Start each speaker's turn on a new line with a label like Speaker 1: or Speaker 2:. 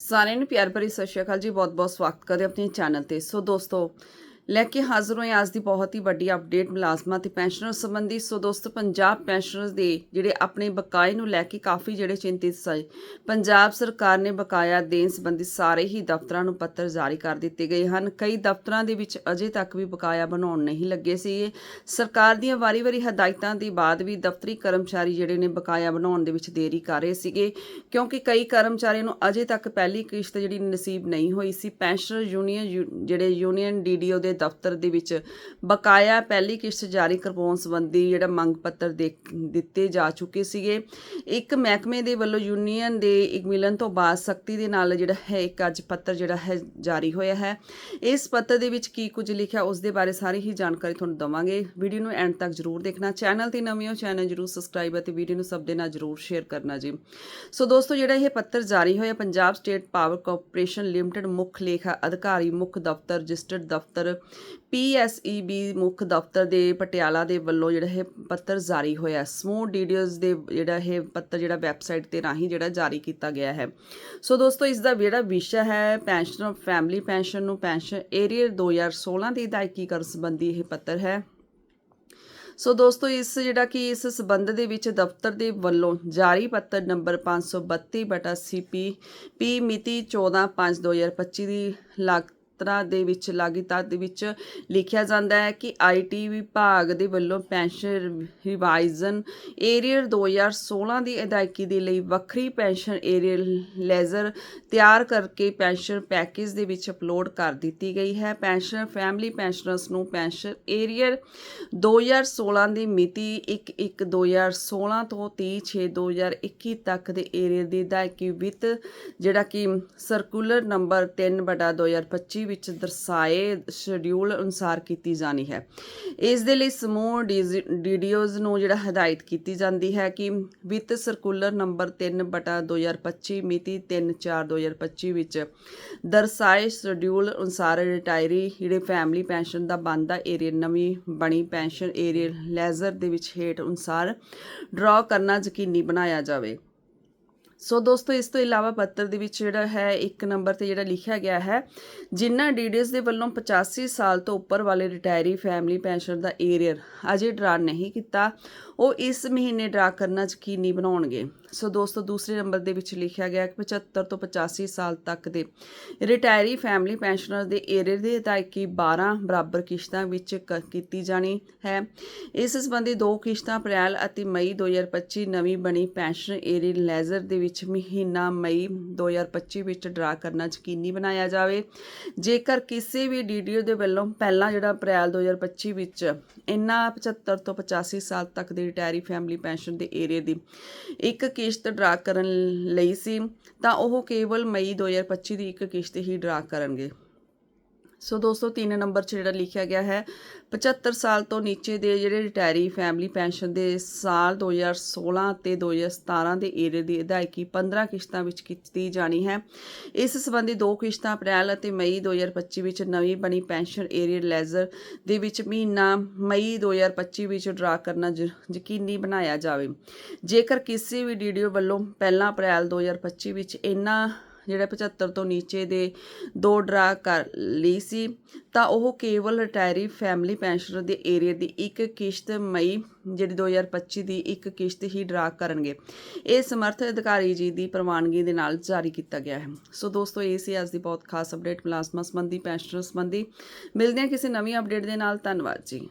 Speaker 1: ਸਾਰਿਆਂ ਨੂੰ ਪਿਆਰ ਭਰੀ ਸਤਿ ਸ਼੍ਰੀ ਅਕਾਲ ਜੀ, ਬਹੁਤ-ਬਹੁਤ ਸਵਾਗਤ ਕਰਦੇ ਆਪਣੇ ਚੈਨਲ ਤੇ। ਸੋ ਦੋਸਤੋ ਲੈ ਕੇ ਹਾਜ਼ਰ ਹੋਏ ਅੱਜ ਦੀ ਬਹੁਤ ਹੀ ਵੱਡੀ ਅਪਡੇਟ ਮੁਲਾਜ਼ਮਾਂ ਤੇ ਪੈਨਸ਼ਨਰ ਸੰਬੰਧੀ। ਸੋ ਦੋਸਤੋ, ਪੰਜਾਬ ਪੈਨਸ਼ਨਰਸ ਦੇ ਜਿਹੜੇ ਆਪਣੇ ਬਕਾਏ ਨੂੰ ਲੈ ਕੇ ਕਾਫੀ ਜਿਹੜੇ ਚਿੰਤਿਤ ਸਨ। ਪੰਜਾਬ ਸਰਕਾਰ ਨੇ ਬਕਾਇਆ ਦੇਣ ਸੰਬੰਧੀ ਸਾਰੇ ਹੀ ਦਫ਼ਤਰਾਂ ਨੂੰ ਪੱਤਰ ਜਾਰੀ ਕਰ ਦਿੱਤੇ ਗਏ ਹਨ। ਕਈ ਦਫ਼ਤਰਾਂ ਦੇ ਵਿੱਚ ਅਜੇ ਤੱਕ ਵੀ ਬਕਾਇਆ ਬਣਾਉਣ ਨਹੀਂ ਲੱਗੇ ਸੀ ਸਰਕਾਰ ਦੀਆਂ ਵਾਰੀ-ਵਾਰੀ ਹਦਾਇਤਾਂ ਦੇ ਬਾਅਦ ਵੀ ਦਫ਼ਤਰੀ ਕਰਮਚਾਰੀ ਜਿਹੜੇ ਨੇ ਬਕਾਇਆ ਬਣਾਉਣ ਦੇ ਵਿੱਚ ਦੇਰੀ ਕਰ ਰਹੇ ਸੀਗੇ। ਕਿਉਂਕਿ ਕਈ ਕਰਮਚਾਰੀਆਂ ਨੂੰ ਅਜੇ ਤੱਕ ਪਹਿਲੀ ਕਿਸ਼ਤ ਜਿਹੜੀ ਨਸੀਬ ਨਹੀਂ ਹੋਈ ਸੀ। ਪੈਨਸ਼ਨਰ ਯੂਨੀਅਨ ਯੂ- ਜਿਹੜੇ ਯੂਨੀਅਨ ਡੀਡੀਓ ਦੇ ਦਫ਼ਤਰ ਦੇ ਵਿੱਚ ਬਕਾਇਆ ਪਹਿਲੀ ਕਿਸ਼ਤ ਜਾਰੀ ਕਰਵਾਉਣ ਸੰਬੰਧੀ ਜਿਹੜਾ ਮੰਗ ਪੱਤਰ ਦੇ ਦਿੱਤੇ ਜਾ ਚੁੱਕੇ ਸੀਗੇ। ਇੱਕ ਮਹਿਕਮੇ ਦੇ ਵੱਲੋਂ ਯੂਨੀਅਨ ਦੇ ਇੱਕ ਮਿਲਨ ਤੋਂ ਬਾਅਦ ਸਖਤੀ ਦੇ ਨਾਲ ਜਿਹੜਾ ਹੈ, ਇੱਕ ਅੱਜ ਪੱਤਰ ਜਿਹੜਾ ਹੈ ਜਾਰੀ ਹੋਇਆ ਹੈ। ਇਸ ਪੱਤਰ ਦੇ ਵਿੱਚ ਕੀ ਕੁਝ ਲਿਖਿਆ, ਉਸ ਦੇ ਬਾਰੇ ਸਾਰੀ ਹੀ ਜਾਣਕਾਰੀ ਤੁਹਾਨੂੰ ਦਵਾਂਗੇ। ਵੀਡੀਓ ਨੂੰ ਐਂਡ ਤੱਕ ਜਰੂਰ ਦੇਖਣਾ। ਚੈਨਲ ਤੇ ਨਵੇਂ ਹੋ, ਚੈਨਲ ਜਰੂਰ ਸਬਸਕ੍ਰਾਈਬ ਅਤੇ ਵੀਡੀਓ ਨੂੰ ਸਭ ਦੇ ਨਾਲ ਜਰੂਰ ਸ਼ੇਅਰ ਕਰਨਾ ਜੀ। ਸੋ ਦੋਸਤੋ, ਜਿਹੜਾ ਇਹ ਪੱਤਰ ਜਾਰੀ ਹੋਇਆ, Punjab state power corporation limited ਮੁੱਖ ਲੇਖਾ ਅਧਿਕਾਰੀ, ਮੁੱਖ ਦਫ਼ਤਰ, ਰਜਿਸਟਰਡ ਦਫ਼ਤਰ ਪੀਐਸਈਬੀ ਮੁੱਖ ਦਫ਼ਤਰ ਦੇ ਪਟਿਆਲਾ ਦੇ ਵੱਲੋਂ ਜਿਹੜਾ ਇਹ ਪੱਤਰ ਜਾਰੀ ਹੋਇਆ। ਸਮੂਹ ਡੀਡੀਓਜ਼ ਦੇ ਜਿਹੜਾ ਇਹ ਪੱਤਰ ਜਿਹੜਾ ਵੈਬਸਾਈਟ ਤੇ ਰਾਹੀਂ ਜਿਹੜਾ ਜਾਰੀ ਕੀਤਾ ਗਿਆ ਹੈ। ਸੋ ਦੋਸਤੋ, ਇਸ ਦਾ ਜਿਹੜਾ ਵਿਸ਼ਾ ਹੈ, ਪੈਨਸ਼ਨ ਫੈਮਿਲੀ ਪੈਨਸ਼ਨ ਨੂੰ ਪੈਨਸ਼ਨ ਏਰੀਅਰ 2016 ਦੀ ਅਦਾਇਗੀ ਕਰਨ ਸੰਬੰਧੀ ਇਹ ਪੱਤਰ ਹੈ। ਸੋ ਦੋਸਤੋ, ਇਸ ਜਿਹੜਾ ਕਿ ਇਸ ਸਬੰਧ ਦੇ ਵਿੱਚ ਦਫ਼ਤਰ ਦੇ ਵੱਲੋਂ ਜਾਰੀ ਪੱਤਰ ਨੰਬਰ 532 ਬਟਾ ਸੀਪੀ ਪੀ ਮਿਤੀ 14/5/2025 ਦੀ ਲਾਗਤਰਾ ਦੇ ਵਿੱਚ ਲਾਗਿਤਾ ਦੇ ਵਿੱਚ ਲਿਖਿਆ ਜਾਂਦਾ ਹੈ ਕਿ ਆਈਟੀ ਵਿਭਾਗ ਦੇ ਵੱਲੋਂ ਪੈਨਸ਼ਨ ਰਿਵਾਈਜ਼ਨ ਏਰੀਅਰ 2016 ਦੀ ਅਦਾਇਗੀ ਦੇ ਲਈ ਵੱਖਰੀ ਪੈਨਸ਼ਨ ਏਰੀਅਰ ਲੈਜ਼ਰ ਤਿਆਰ ਕਰਕੇ ਪੈਨਸ਼ਨ ਪੈਕੇਜ ਦੇ ਵਿੱਚ ਅਪਲੋਡ ਕਰ ਦਿੱਤੀ ਗਈ ਹੈ। ਪੈਨਸ਼ਨ, ਫੈਮਿਲੀ ਪੈਨਸ਼ਨਰਸ ਨੂੰ ਪੈਨਸ਼ਨ ਏਰੀਅਰ 2016 ਦੀ ਮਿਤੀ 1/1/2016 ਤੋਂ 30/6/2021 ਤੱਕ ਦੇ ਏਰੀਅਰ ਦੀ ਅਦਾਇਗੀ ਵਿੱਤ, ਜਿਹੜਾ ਕਿ ਸਰਕੂਲਰ ਨੰਬਰ 3/2025 ਵਿੱਚ ਦਰਸਾਏ ਸ਼ਡਿਊਲ ਅਨੁਸਾਰ ਕੀਤੀ ਜਾਣੀ ਹੈ। ਇਸ ਦੇ ਲਈ ਸਮੂਹ ਡੀਡੀਓਜ਼ ਨੂੰ ਜਿਹੜਾ ਹਦਾਇਤ ਕੀਤੀ ਜਾਂਦੀ ਹੈ ਕਿ ਵਿੱਤ ਸਰਕੂਲਰ ਨੰਬਰ 3/2025 ਮਿਤੀ 3/4/2025 ਵਿੱਚ ਦਰਸਾਏ ਸ਼ਡਿਊਲ ਅਨੁਸਾਰ ਰਿਟਾਇਰੀ ਜਿਹੜੇ ਫੈਮਿਲੀ ਪੈਨਸ਼ਨ ਦਾ ਬੰਦਾ ਏਰੀਆ ਨਵੀਂ ਬਣੀ ਪੈਨਸ਼ਨ ਏਰੀਆ ਲੈਜ਼ਰ ਦੇ ਵਿੱਚ ਹੇਠ ਅਨੁਸਾਰ ਡਰਾ ਕਰਨਾ ਯਕੀਨੀ ਬਣਾਇਆ ਜਾਵੇ। ਸੋ ਦੋਸਤੋ, ਇਸ ਤੋਂ ਇਲਾਵਾ ਪੱਤਰ ਦੇ ਵਿੱਚ ਜਿਹੜਾ ਹੈ, ਇੱਕ ਨੰਬਰ ਤੇ ਜਿਹੜਾ ਲਿਖਿਆ ਗਿਆ ਹੈ, ਜਿਨ੍ਹਾਂ ਡੀਡੀਐਸ ਦੇ ਵੱਲੋਂ 85 ਸਾਲ ਤੋਂ ਉੱਪਰ ਵਾਲੇ ਰਿਟਾਇਰੀ ਫੈਮਿਲੀ ਪੈਨਸ਼ਨ ਦਾ ਏਰੀਅਰ ਅਜੇ ਡਰਾ ਨਹੀਂ ਕੀਤਾ, ਉਹ ਇਸ ਮਹੀਨੇ ਡਰਾ ਕਰਨਾ ਯਕੀਨੀ ਬਣਾਉਣਗੇ। ਸੋ ਦੋਸਤੋ, ਦੂਸਰੇ ਨੰਬਰ ਦੇ ਵਿੱਚ ਲਿਖਿਆ ਗਿਆ ਕਿ 75 ਤੋਂ 85 ਸਾਲ ਤੱਕ ਦੇ ਰਿਟਾਇਰੀ ਫੈਮਿਲੀ ਪੈਨਸ਼ਨਰ ਦੇ ਏਰੇ ਦੀ ਅਦਾਇਗੀ 12 ਬਰਾਬਰ ਕਿਸ਼ਤਾਂ ਵਿੱਚ ਕ- ਕੀਤੀ ਜਾਣੀ ਹੈ। ਇਸ ਸੰਬੰਧੀ ਦੋ ਕਿਸ਼ਤਾਂ ਅਪ੍ਰੈਲ ਅਤੇ ਮਈ 2025 ਨਵੀਂ ਬਣੀ ਪੈਨਸ਼ਨ ਏਰੇ ਲੈਜ਼ਰ ਦੇ ਵਿੱਚ ਮਹੀਨਾ ਮਈ 2025 ਵਿੱਚ ਡਰਾ ਕਰਨਾ ਯਕੀਨੀ ਬਣਾਇਆ ਜਾਵੇ। ਜੇਕਰ ਕਿਸੇ ਵੀ ਡੀਡੀਓ ਦੇ ਵੱਲੋਂ ਪਹਿਲਾਂ ਜਿਹੜਾ ਅਪ੍ਰੈਲ 2025 ਵਿੱਚ ਇਨ੍ਹਾਂ 75 ਤੋਂ 85 ਸਾਲ ਤੱਕ ਦੀ ਰਿਟਾਇਰੀ ਫੈਮਿਲੀ ਪੈਨਸ਼ਨ ਦੇ ਏਰੇ ਦੀ ਇੱਕ ਕਿਸ਼ਤ ਡਰਾ ਕਰਨ ਲਈ ਸੀ, ਤਾਂ ਉਹ ਕੇਵਲ ਮਈ 2025 ਦੀ ਇੱਕ ਕਿਸ਼ਤ ਹੀ ਡਰਾ ਕਰਨਗੇ। ਸੋ ਦੋਸਤੋ 3 ਨੰਬਰ 'ਚ ਜਿਹੜਾ ਲਿਖਿਆ ਗਿਆ ਹੈ 75 ਸਾਲ ਤੋਂ ਨੀਚੇ ਦੇ ਜਿਹੜੇ ਰਿਟਾਇਰੀ ਫੈਮਿਲੀ ਪੈਨਸ਼ਨ ਦੇ ਸਾਲ 2016 ਤੇ 2017 ਦੇ ਏਰੀਆ ਦੀ ਅਦਾਇਗੀ 15 ਕਿਸ਼ਤਾਂ ਵਿੱਚ ਕੀਤੀ ਜਾਣੀ ਹੈ। ਇਸ ਸੰਬੰਧੀ ਦੋ ਕਿਸ਼ਤਾਂ ਅਪ੍ਰੈਲ ਅਤੇ ਮਈ 2025 ਵਿੱਚ ਨਵੀਂ ਬਣੀ ਪੈਨਸ਼ਨ ਏਰੀਆ ਲੈਜ਼ਰ ਦੇ ਵਿੱਚ ਮਹੀਨਾ ਮਈ 2025 ਵਿੱਚ ਡਰਾ ਕਰਨਾ ਜ- ਯਕੀਨੀ ਬਣਾਇਆ ਜਾਵੇ। ਜੇਕਰ ਕਿਸੇ ਵੀ ਡੀਡੀਓ ਵੱਲੋਂ ਪਹਿਲਾਂ ਅਪ੍ਰੈਲ 2025 ਵਿੱਚ ਇਹਨਾਂ ਜਿਹੜਾ 75 ਤੋਂ ਨੀਚੇ ਦੇ ਦੋ ਡਰਾ ਕਰ ਲਈ ਸੀ, ਤਾਂ ਉਹ ਕੇਵਲ ਰਿਟਾਇਰੀ ਫੈਮਿਲੀ ਪੈਨਸ਼ਨਰ ਦੇ ਏਰੀਆ ਦੀ ਇੱਕ ਕਿਸ਼ਤ ਮਈ, ਜਿਹੜੀ 2025 ਦੀ ਇੱਕ ਕਿਸ਼ਤ ਹੀ ਡਰਾ ਕਰਨਗੇ। ਇਹ ਸਮਰਥ ਅਧਿਕਾਰੀ ਜੀ ਦੀ ਪ੍ਰਵਾਨਗੀ ਦੇ ਨਾਲ ਜਾਰੀ ਕੀਤਾ ਗਿਆ ਹੈ। ਸੋ ਦੋਸਤੋ, ਇਹ ਸੀ ਅੱਜ ਦੀ ਬਹੁਤ ਖਾਸ ਅਪਡੇਟ ਮੁਲਾਜ਼ਮਾਂ ਸੰਬੰਧੀ ਪੈਨਸ਼ਨਰ ਸੰਬੰਧੀ। ਮਿਲਦੇ ਹਾਂ ਕਿਸੇ ਨਵੀਂ ਅਪਡੇਟ ਦੇ ਨਾਲ। ਧੰਨਵਾਦ ਜੀ।